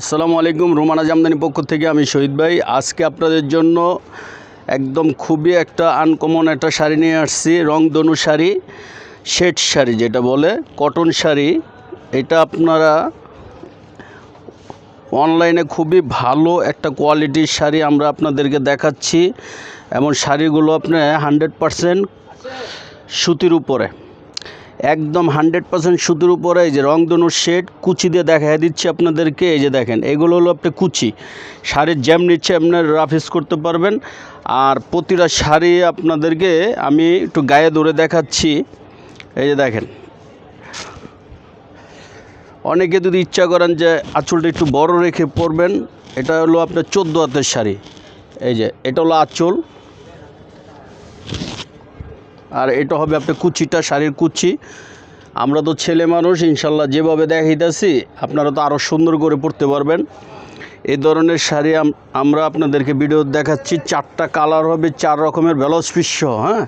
আসসালামু আলাইকুম, রোমানা জামদানি পক্ষ থেকে আমি শহীদ ভাই। আজকে আপনাদের জন্য একদম খুবই একটা আনকমন একটা শাড়ি নিয়ে আসছি, রংধনু শাড়ি শেড শাড়ি যেটা বলে, কটন শাড়ি। এটা আপনারা অনলাইনে খুবই ভালো একটা কোয়ালিটির শাড়ি আমরা আপনাদেরকে দেখাচ্ছি। এমন শাড়িগুলো আপনার হান্ড্রেড পারসেন্ট সুতির উপরে। একদম হান্ড্রেড পার্সেন্ট সুতির উপরে এই যে রংধনুর শেড, কুচি দিয়ে দেখা দিচ্ছি আপনাদেরকে। এই যে দেখেন, এগুলো হলো আপনি কুচি। শাড়ির জ্যাম নিচ্ছে আপনার রাফিস করতে পারবেন। আর প্রতিটা শাড়ি আপনাদেরকে আমি একটু গায়ে ধরে দেখাচ্ছি। এই যে দেখেন, অনেকে যদি ইচ্ছা করেন যে আঁচলটা একটু বড় রেখে পরবেন, এটা হলো আপনার চোদ্দ হাতের শাড়ি। এই যে, এটা হলো আঁচল। আর এটা হবে আপনার কুচিটা, শাড়ির কুচি। আমরা তো ছেলে মানুষ, ইনশাল্লাহ যেভাবে দেখাইতেছি, আপনারা তো আরও সুন্দর করে পড়তে পারবেন। এই ধরনের শাড়ি আমরা আপনাদেরকে ভিডিও দেখাচ্ছি, চারটা কালার হবে, চার রকমের ব্লাউজ পিস হ্যাঁ?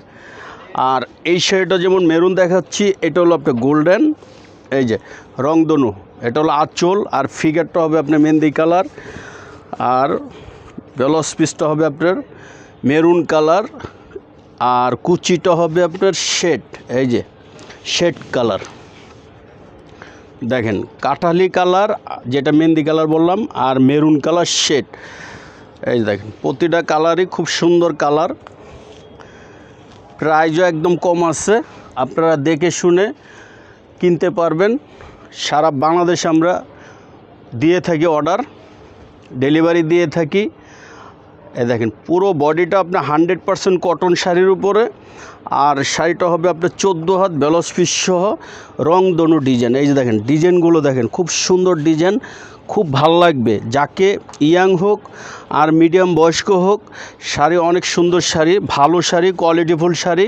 আর এই শাড়িটা যেমন মেরুন দেখাচ্ছি, এটা হলো আপনার গোল্ডেন, এই যে রংধনু, এটা হলো আঁচল, আর ফিগারটা হবে আপনার মেহেন্দি কালার। আর ব্লাউজ পিসটা হবে আপনার মেরুন কালার আর কুচিটা হবে আপনার শেড, এই যে, শেড কালার। দেখেন, কাঠালি কালার, যেটা মেহেন্দি কালার বললাম, আর মেরুন কালার শেড। এই দেখেন, প্রতিটা কালারই খুব সুন্দর কালার। প্রাইজও একদম কম আছে, আপনারা দেখে শুনে কিনতে পারবেন। সারা বাংলাদেশে আমরা দিয়ে থাকি অর্ডার, ডেলিভারি দিয়ে থাকি। এই দেখেন, পুরো বডিটা আপনার হান্ড্রেড পারসেন্ট কটন শাড়ির উপরে, আর শাড়িটা হবে আপনার চোদ্দ হাত ব্লাউজ পিস সহ, রং দনু ডিজাইন এই যে দেখেন, ডিজাইনগুলো দেখেন, খুব সুন্দর ডিজাইন, খুব ভালো লাগবে। যাকে ইয়াং হোক আর মিডিয়াম বয়স্ক হোক, শাড়ি অনেক সুন্দর শাড়ি, ভালো শাড়ি কোয়ালিটিফুল শাড়ি।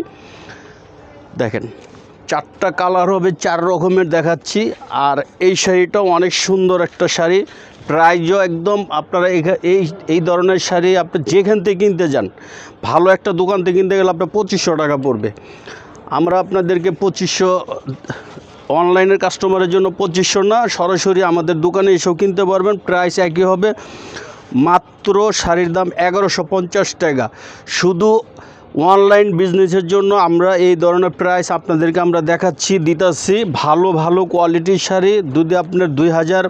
দেখেন চারটা কালার হবে, চার রকমের দেখাচ্ছি। আর এই শাড়িটাও অনেক সুন্দর একটা শাড়ি। প্রাইজও একদম আপনারা এই এই ধরনের শাড়ি আপনি যেখান থেকে কিনতে যান, ভালো একটা দোকান থেকে কিনতে গেলে আপনার পঁচিশশো টাকা পড়বে। আমরা আপনাদেরকে পঁচিশশো, অনলাইনের কাস্টমারের জন্য পঁচিশশো না, সরাসরি আমাদের দোকানে এসেও কিনতে পারবেন। প্রাইস একই হবে। মাত্র শাড়ির দাম এগারোশো পঞ্চাশ টাকা। শুধু অনলাইন বিজনেসের জন্য আমরা এই ধরনের প্রাইস আপনাদেরকে আমরা দেখাচ্ছি, দিতাছি। ভালো ভালো কোয়ালিটির শাড়ি। যদি আপনার দুই হাজার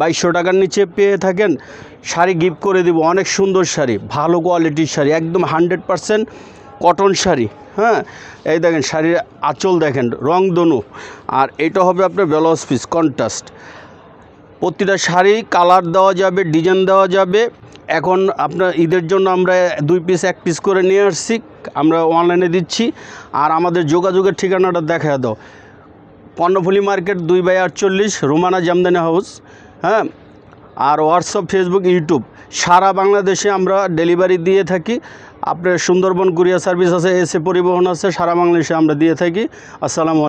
বাইশশো টাকার নিচে পেয়ে থাকেন, শাড়ি গিফট করে দিব। অনেক সুন্দর শাড়ি, ভালো কোয়ালিটির শাড়ি, একদম হান্ড্রেড পারসেন্ট কটন শাড়ি হ্যাঁ? এই দেখেন, শাড়ির আঁচল দেখেন রংধনু আর এটা হবে আপনার ব্লাউজ পিস কন্ট্রাস্ট প্রতিটা শাড়ি কালার দেওয়া যাবে ডিজাইন দেওয়া যাবে। এখন আপনার ঈদের জন্য আমরা দুই পিস এক পিস করে নিয়ে আসছি, আমরা অনলাইনে দিচ্ছি। আর আমাদের যোগাযোগের ঠিকানাটা দেখা দাও। কর্ণফুলি মার্কেট দুই বাই আটচল্লিশ, রোমানা জামদানি হাউস হ্যাঁ? আর হোয়াটসঅ্যাপ ফেসবুক ইউটিউব সারা বাংলাদেশে আমরা ডেলিভারি দিয়ে থাকি। আপনার সুন্দরবন কুরিয়ার সার্ভিস আছে এসে পরিবহন আছে, সারা বাংলাদেশে আমরা দিয়ে থাকি। আসসালামু